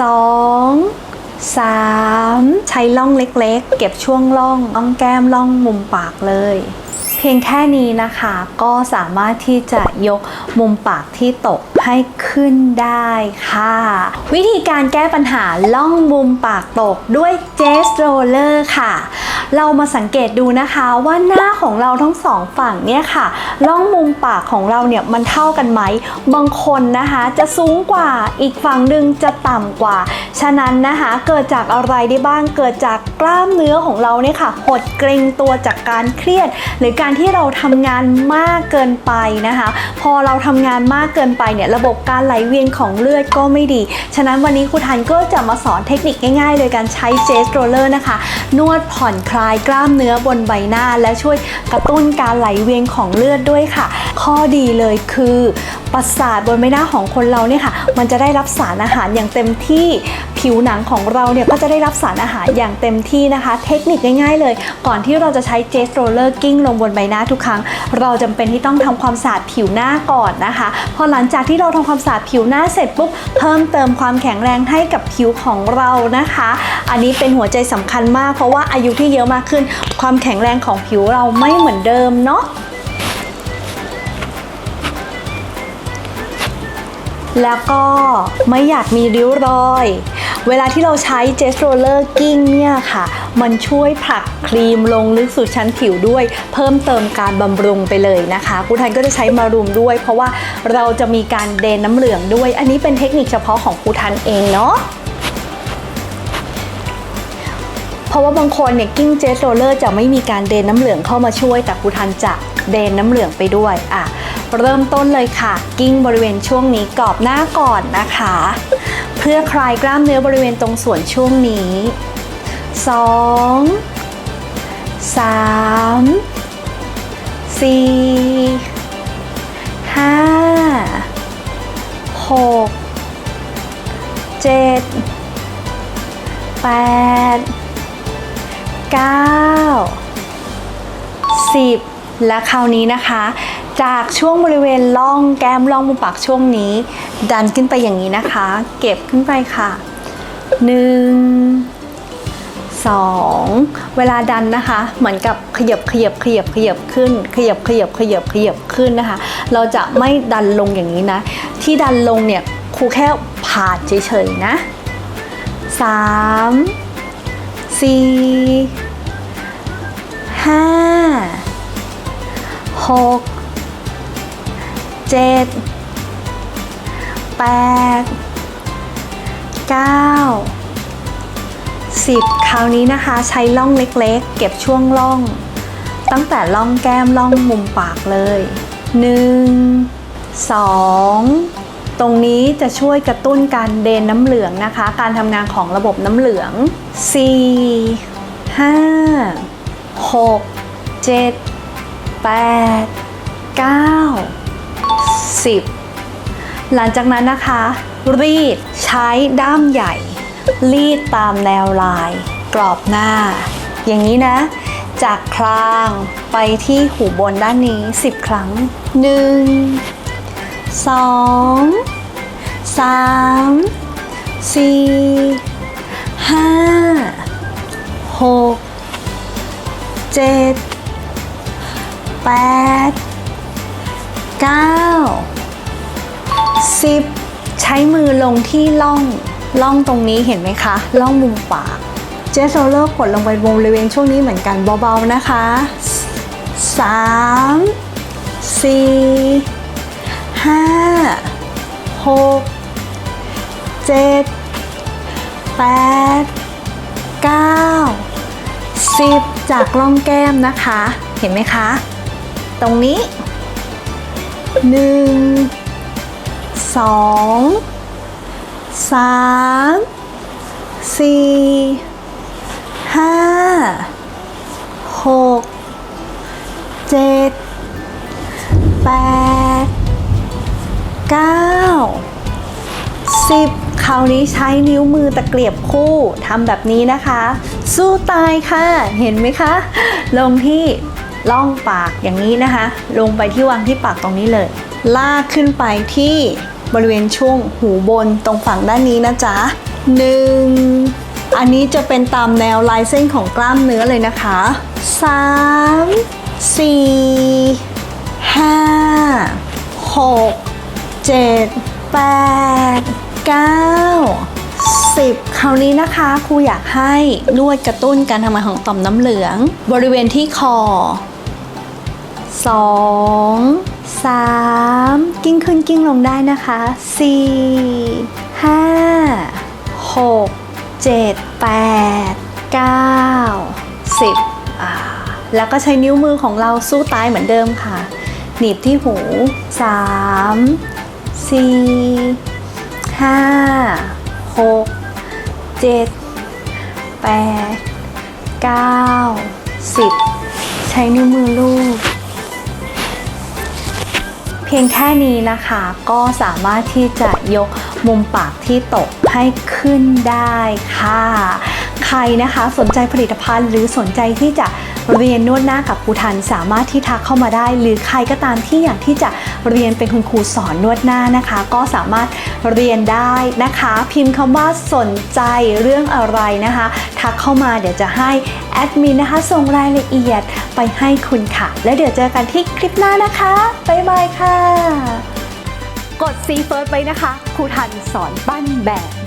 สองสามใช้ล่องเล็กๆ เก็บช่วงล่องล่องแก้มล่องมุมปากเลย เพียงแค่นี้นะคะก็สามารถที่จะยกมุมปากที่ตกให้ขึ้นได้ค่ะ วิธีการแก้ปัญหาล่องมุมปากตกด้วยเจสโรเลอร์ค่ะ เรามาสังเกตดูนะคะว่าหน้าของเราทั้งสองฝั่งเนี่ยค่ะล่องมุมปากของเราเนี่ยมันเท่ากันไหม บางคนนะคะจะสูงกว่าอีกฝั่งหนึ่งจะต่ำกว่า ฉะนั้นนะคะเกิดจากอะไรได้บ้างเกิดจากกล้ามเนื้อของเราเนี่ยค่ะหดเกรงตัวจากการเครียด หรือการที่เราทำงานมากเกินไปนะคะ พอเราทำงานมากเกินไปเนี่ยระบบการไหลเวียนของเลือดก็ไม่ดี ฉะนั้นวันนี้ครูทันก็จะมาสอนเทคนิคง่ายๆ โดยการใช้เจสโรลเลอร์นะคะ นวดผ่อนคลายกล้ามเนื้อบนใบหน้า และช่วยกระตุ้นการไหลเวียนของเลือดด้วยค่ะ ข้อดีเลยคือประสาทบนใบหน้าของคนเราเนี่ยค่ะ มันจะได้รับสารอาหารอย่างเต็มที่ ผิวหนังของเราเนี่ยก็จะได้รับสารอาหารอย่างเต็มที่นะคะ เทคนิคง่ายๆเลย ก่อนที่เราจะใช้เจสโรเลอร์กิ้งลงบนใบหน้าทุกครั้ง เราจำเป็นที่ต้องทำความสะอาดผิวหน้าก่อนนะคะ พอหลังจากที่เราทำความสะอาดผิวหน้าเสร็จปุ๊บเพิ่มเติมความแข็งแรงให้กับผิวของเรานะคะ อันนี้เป็นหัวใจสำคัญมาก เพราะว่าอายุที่เยอะมากขึ้น ความแข็งแรงของผิวเราไม่เหมือนเดิมเนาะ แล้วก็ไม่อยากมีริ้วรอย เวลาที่เราใช้เจสโรลเลอร์กิ้งเนี่ยค่ะ มันช่วยผลักครีมลงลึกสู่ชั้นผิวด้วย เพิ่มเติมการบำรุงไปเลยนะคะครูทันก็จะใช้มารุมด้วย เพราะว่าเราจะมีการเดนน้ำเหลืองด้วย อันนี้เป็นเทคนิคเฉพาะของครูทันเองเนาะเพราะว่าบางคนเนี่ยกิ้งเจสโรลเลอร์จะไม่มีการเดนน้ำเหลืองเข้ามาช่วย แต่ครูทันจะเดนน้ำเหลืองไปด้วยอะ เริ่มต้นเลยค่ะ กิ้งบริเวณช่วงนี้กรอบหน้าก่อนนะคะ เพื่อคลายกล้ามเนื้อบริเวณตรงส่วนช่วงนี้ 2 3 4 5 6 7 8 9 10 และคราวนี้นะคะ จากช่วงบริเวณล่องแก้มล่องมุมปากช่วงนี้ ดันขึ้นไปอย่างนี้นะคะ เก็บขึ้นไปค่ะ 1 2 เวลาดันนะคะ เหมือนกับขยับขยับขยับขยับขึ้น ขยับขยับขยับขยับขึ้นนะคะ เราจะไม่ดันลงอย่างนี้นะ ที่ดันลงเนี่ยครูแค่ผ่านเฉยๆนะ3สี่ห้าหก เจ็ดแปดเก้าสิบคราวนี้นะคะใช้ล่องเล็กๆ เก็บช่วงล่อง ตั้งแต่ล่องแก้มล่องมุมปากเลยหนึ่งสองตรงนี้จะช่วยกระตุ้นการเดนน้ำเหลืองนะคะ การทำงานของระบบน้ำเหลือง4 5 6 7 8 9 10 หลังจากนั้นนะคะ รีดใช้ด้ามใหญ่ รีดตามแนวลาย กรอบหน้า อย่างนี้นะ จากคลางไปที่หูบนด้านนี้ 10 ครั้ง1สองสามสี่ ห้าหกเก้าสิบใช้มือลงที่ล่องล่องตรงนี้เห็นไหมคะล่องมุมปากเจสโซเลอร์กดลงไปบริเวณช่วงนี้เหมือนกันเบาๆนะคะสามสี่ห้าหกเจ็ดแปดเก้าสิบจากร่องแก้มนะคะ เห็นไหมคะ ตรงนี้ หนึ่งสองสามสี่ห้าหกเจ็ดแปดเก้าสิบคราวนี้ใช้นิ้วมือตะเกียบคู่ทำแบบนี้นะคะ สู้ตายค่ะ เห็นไหมคะ ลงที่ ล่องปากอย่างนี้นะคะ ลงไปที่วางที่ปากตรงนี้เลย ลากขึ้นไปที่บริเวณช่วงหูบนตรงฝั่งด้านนี้นะจ๊ะหนึ่งอันนี้จะเป็นตามแนวลายเส้นของกล้ามเนื้อเลยนะคะสามสี่ห้าหกเจ็ดแปดเก้าสิบคราวนี้นะคะครูอยากให้นวดกระตุ้นการทำงานของต่อมน้ำเหลือง บริเวณที่คอ สองสามกิ้งขึ้นกิ้งลงได้นะคะสี่ห้าหกเจ็ดแปดเก้าสิบแล้วก็ใช้นิ้วมือของเราสู้ตายเหมือนเดิมค่ะ หนีบที่หูสามสี่ห้าหกเจ็ดแปดเก้าสิบใช้นิ้วมือลูบ พียงแค่นี้นะคะก็สามารถที่จะยกมุมปากที่ตกให้ขึ้นได้ค่ะ ครนะคะ สนใจผลิตภัณฑ์ หรือสนใจที่จะเรียนนวดหน้ากับครูทันสามารถที่ทักเข้ามาได้ หรือใครก็ตามที่อยากที่จะเรียนเป็นคุณครูสอนนวดหน้านะคะ ก็สามารถเรียนได้นะคะ พิมพ์คำว่าสนใจเรื่องอะไรนะคะ ทักเข้ามาเดี๋ยวจะให้แอดมินนะคะส่งรายละเอียดไปให้คุณค่ะ แล้วเดี๋ยวเจอกันที่คลิปหน้านะคะบ๊ายบายค่ะ กดซีเฟิร์สไปนะคะครูทันสอนปั้นแบบ